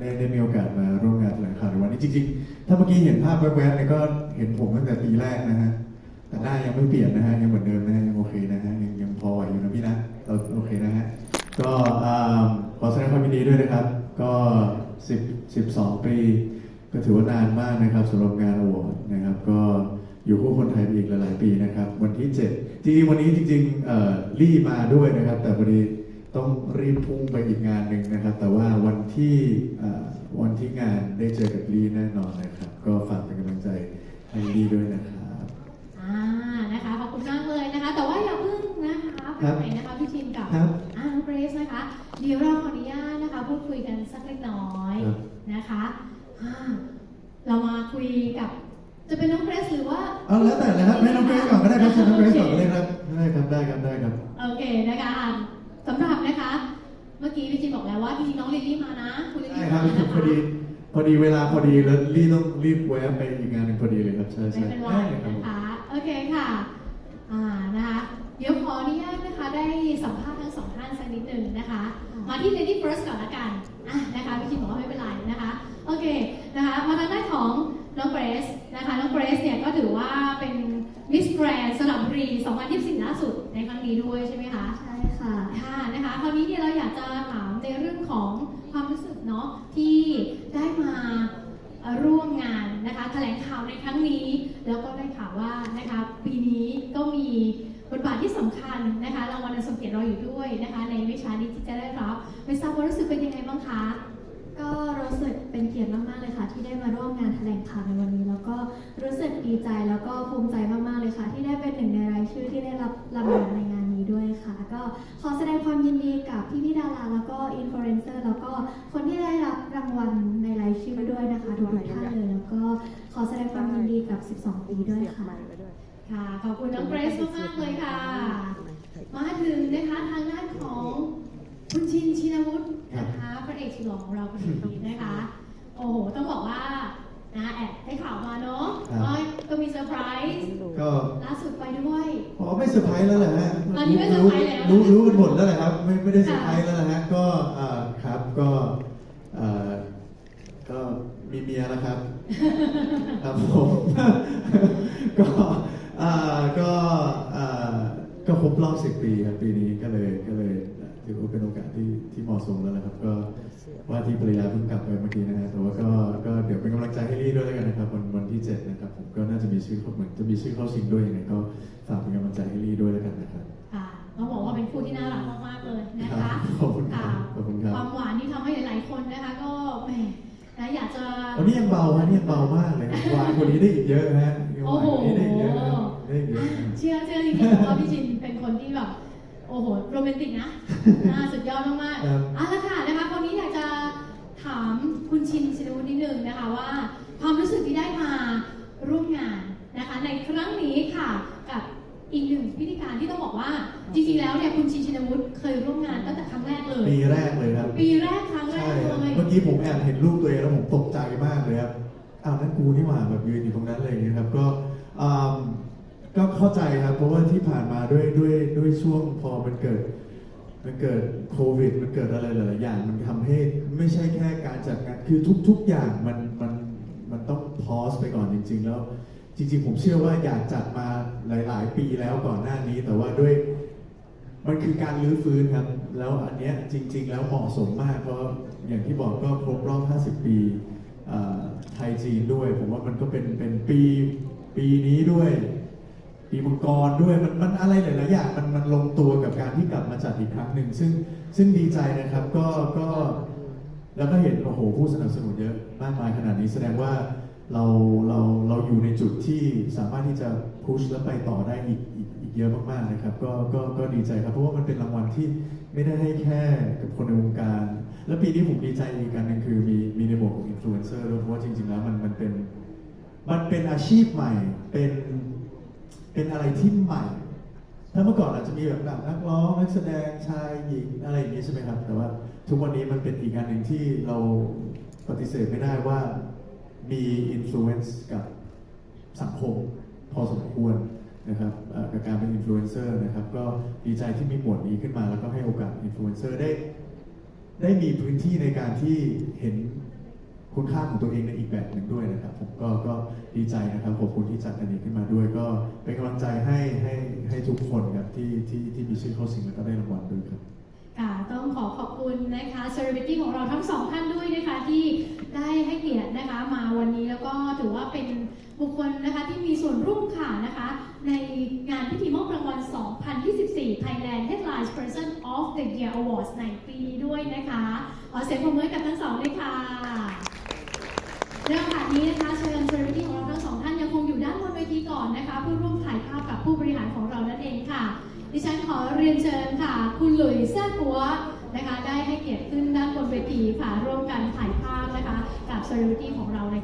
ได้ได้มีโอกาสมาร่วมงานแถลงข่าวในวันนี้จริงๆ ถ้าเมื่อกี้เห็นภาพแวบๆเนี่ยก็เห็นผมตั้งแต่ปีแรกนะฮะ แต่หน้ายังไม่เปลี่ยนนะฮะยังเหมือนเดิมนะฮะยังโอเคนะฮะยังยังพอไหวอยู่นะพี่นะเราโอเคนะฮะ ก็ขอแสดงความยินดีด้วยนะครับ ก็10 12 ปี ก็ถือว่านานมากนะครับสำหรับงานอวอร์ดนะครับ ก็อยู่คู่คนไทยอีกหลายๆปีนะครับ วันที่ 7 จริงๆวันนี้จริงๆเออรี่มาด้วยนะครับ แต่พอดี ต้องรีบพุ่งไปอีกงานหนึ่งนะครับ แต่ว่าวันที่เอ่อวันที่งานได้เจอกับลี่แน่นอนนะครับ ก็ฝากเป็นกำลังใจให้ลี่ด้วยนะครับอ่านะคะขอบคุณมากเลยนะคะ แต่ว่าอย่าเพิ่งนะคะไปครับไหนนะคะพี่ชินกับครับอ่าน้องเกรซนะคะ เดี๋ยวเราขออนุญาตนะคะ พูดคุยกันสักเล็กน้อยครับนะคะอ่าเรามาคุยกับ จะเป็นน้องเกรซหรือว่าเอาแล้วแต่เลยครับให้น้องเกรซก่อนก็ได้ครับเชิญน้องเกรซก่อนก็ได้ครับได้ครับได้ครับได้ครับโอเคนะคะอ่า สำหรับนะคะ เมื่อกี้พี่ชินบอกแล้วว่าจริงๆน้องลิลลี่มานะคุณลิลใช่ลี่ครับมานะพอดีคะพอดีเวลาพอดีแล้วลี่ต้องรีบแวะไปอีกงานหนึ่งพอดีเลยครับใช่ไม่ใช่เป็นไรได้ครับนะคะโอเคค่ะอ่านะคะเดี๋ยวขออนุญาตนะคะได้สัมภาษณ์ทั้งสองท่านสักนิดหนึ่งนะคะ มาที่ Lady First ก่อนละกันอะนะคะพี่คิมบอกว่าไม่เป็นไรนะคะโอเคนะคะมาทางด้านของน้องเกรซนะคะน้องเกรซเนี่ยก็ถือว่าเป็นมิสแกรนสระบุรี 2024 ล่าสุดในครั้งนี้ด้วยใช่ไหมคะ ใช่ ค่ะค่ะนะคะคราวนี้เนี่ยเราอยากจะถามในเรื่องของความรู้สึกเนาะที่ได้มาร่วมงานนะคะแถลงข่าวในครั้งนี้ แล้วก็ได้ข่าวว่านะคะปีนี้ก็มีบทบาทที่สำคัญนะคะรางวัลอันทรงเกียรติเราอยู่ด้วยนะคะ ในไม่ช้านี้ที่จะได้รับไม่ทราบว่ารู้สึกเป็นยังไงบ้างคะก็รู้สึกเป็นเกียรติมากๆเลยค่ะ ที่ได้มาร่วมงานแถลงข่าวในวันนี้ แล้วก็รู้สึกดีใจแล้วก็ภูมิใจมากๆเลยค่ะ ที่ได้เป็นหนึ่งในรายชื่อที่ได้ ขอแสดงความยินดีกับพี่ๆดาราแล้วก็อินฟลูเอนเซอร์แล้วก็คนที่ได้รับรางวัลในรายชื่อด้วยนะคะทุกท่านเลยแล้วก็ขอแสดงความยินดีกับ 12 ปีด้วยค่ะค่ะ ขอบคุณน้องเกรซมากๆเลยค่ะ มาถึงนะคะทางด้านของคุณชินชินวุฒินะคะพระเอกสุดหล่อของเราคนนี้นะคะ โอ้โห ต้องบอกว่า นะแอบได้ข่าวมาเนาะครับ ว่าก็มีเซอร์ไพรส์ก็ล่าสุดไปด้วยพอไม่เซอร์ไพรส์แล้วแหละฮะตอนนี้ไม่เซอร์ไพรส์แล้ว รู้รู้กันหมดแล้วแหละครับ ไม่ไม่ได้เซอร์ไพรส์แล้วนะฮะก็อ่าครับก็อ่าก็มีเมียแล้วครับ ครับผมก็อ่าก็อ่าก็ครบรอบสิบปีครับปีนี้ก็เลยก็เลย ถือว่าเป็นโอกาสที่ที่เหมาะสมแล้วนะครับ ก็ว่าที่ภรรยาเพิ่งกลับไปเมื่อกี้นะฮะแต่ว่าก็ก็เดี๋ยวเป็นกำลังใจให้ลี่ด้วยแล้วกันนะครับวันวันที่เจ็ดนะครับ ผมก็น่าจะมีชื่อเข้าเหมือนจะมีชื่อเข้าชิงด้วยยังไงก็ฝากเป็นกำลังใจให้ลี่ด้วยแล้วกันนะครับค่ะต้องบอกว่าเป็นคู่ที่น่ารักมากๆเลยนะครัคะบขอบคุณครับขอบคุณครับความหวานที่ทำให้หลายๆคนนะคะ ก็แหมนะอยากจะวันนี้ยังเบาฮะนี่ยังเบามากเลยนะหวานกว่านี้ได้อีกเยอะฮะยังหวานกว่านี้ได้อีกเยอะนะได้อีกเยอะนะเชื่อเชื่อจริงๆเพราะว่าพี่ชินเป็นคนที่แบบ โอ้โหโรแมนติกนะน่าสุดยอดมากครับๆเอาละค่ะนะคะคนนี้อยากจะถามคุณชินชินวุฒินิดนึงนะคะว่า ความรู้สึกที่ได้มาร่วมงานนะคะ ในครั้งนี้ค่ะกับอีกหนึ่งพิธีการที่ต้องบอกว่า จริงๆแล้วเนี่ยคุณชินชินวุฒิเคยร่วมงานตั้งแต่ครั้งแรกเลย ปีแรกเลยครับ ปีแรกครั้งแรใช่กครับเลยเมื่อกี้ผมแอบเห็นรูปตัวเองแล้วผมตกใจมากเลยครับอ้าวนั่นกูนี่หว่าแบบยืนอยู่ตรงนั้นเลยางเงี้ยครับก็อืม ก็เข้าใจครับเพราะว่าที่ผ่านมาด้วยด้วยด้วยช่วงพอมันเกิด มันเกิดโควิด มันเกิดอะไรหลายๆอย่างมันทำให้ไม่ใช่แค่การจัดงานคือทุก ๆอย่างมันมันมันต้องพอสไปก่อนจริง ๆ แล้ว จริง ๆ ผมเชื่อว่าอยากจัดมาหลาย ๆ ปีแล้วก่อนหน้านี้ แต่ว่าด้วย มันคือการรื้อฟื้นครับ แล้วอันเนี้ยจริง ๆ แล้วเหมาะสมมากเพราะอย่างที่บอกก็ครบรอบ 50 ปีอ่อไทยจีนด้วย ผมว่ามันก็เป็นเป็นปีปีนี้ด้วย ปีมังกรด้วยมันมันอะไรหลายๆอย่างมันมันลงตัวกับการที่กลับมาจัดอีกครั้งหนึ่งซึ่งซึ่งดีใจนะครับก็ก็แล้วก็เห็นโอ้โหผู้สนับสนุนเยอะมากมายขนาดนี้แสดงว่าเราเราเราอยู่ในจุดที่สามารถที่จะพุชและไปต่อได้อีกอีกอีกเยอะมากๆนะครับก็ก็ก็ดีใจครับเพราะว่ามันเป็นรางวัลที่ไม่ได้ให้แค่กับคนในวงการ และปีนี้ผมดีใจอีกการหนึ่งคือมีมีในบวกของอินฟลูเอนเซอร์ด้วยเพราะว่าจริงๆแล้วมันมันเป็นมันเป็นอาชีพใหม่เป็น เป็นอะไรที่ใหม่ ถ้าเมื่อก่อนอาจจะมีแบบแบบนักร้องนักแสดงชายหญิงอะไรอย่างนี้ใช่ไหมครับ แต่ว่า ทุกวันนี้มันเป็นอีกงานหนึ่งที่เราปฏิเสธไม่ได้ว่ามีอิ f ฟ u เอนซ์กับสังคมพอสมควรนะครับกับการเป็นอินฟลูเอนเซอร์นะครับก็ดีใจที่มีหมวดนี้ขึ้นมา แล้วก็ให้โอกาสอินฟลูเอนเซอร์ได้ ได้มีพื้นที่ในการที่เห็น คุณค่าของตัวเองในอีกแบบหนึ่งด้วยนะครับผมก็ก็ดีใจนะครับขอบคุณที่จัดอันนี้ขึ้นมาด้วย ก็เป็นกำลังใจให้ให้ให้ทุกคนครับที่ที่ที่มีชื่อเข้าสิงแล้วก็ได้รางวัลด้วยครับ ค่ะต้องขอขอบคุณนะคะเซเลบริตี้ของเราทั้งสองท่านด้วยนะคะที่ได้ให้เกียรตินะคะมาวันนี้แล้วก็ถือว่าเป็นบุคคลนะคะที่มีส่วนร่วมค่ะนะคะ ในงานพิธีมอบรางวัล 2024 Thailand Headlines Person of the Year Awards ในปีนี้ด้วยนะคะ ขอเสียงปรบมือกับทั้งสองเลยค่ะ ในโอกาสนี้นะคะเชิญเซเลบริตี้ของเราทั้งสองท่านยังคงอยู่ด้านบนเวทีก่อนนะคะเพื่อร่วมถ่ายภาพกับผู้บริหารของเรานั่นเองค่ะ ดิฉันขอเรียนเชิญค่ะ คุณหลุยส์แซ่กัวนะคะ ได้ให้เกียรติขึ้นด้านบนเวทีค่ะร่วมกันถ่ายภาพนะคะกับเซเลบริตี้ของเราใน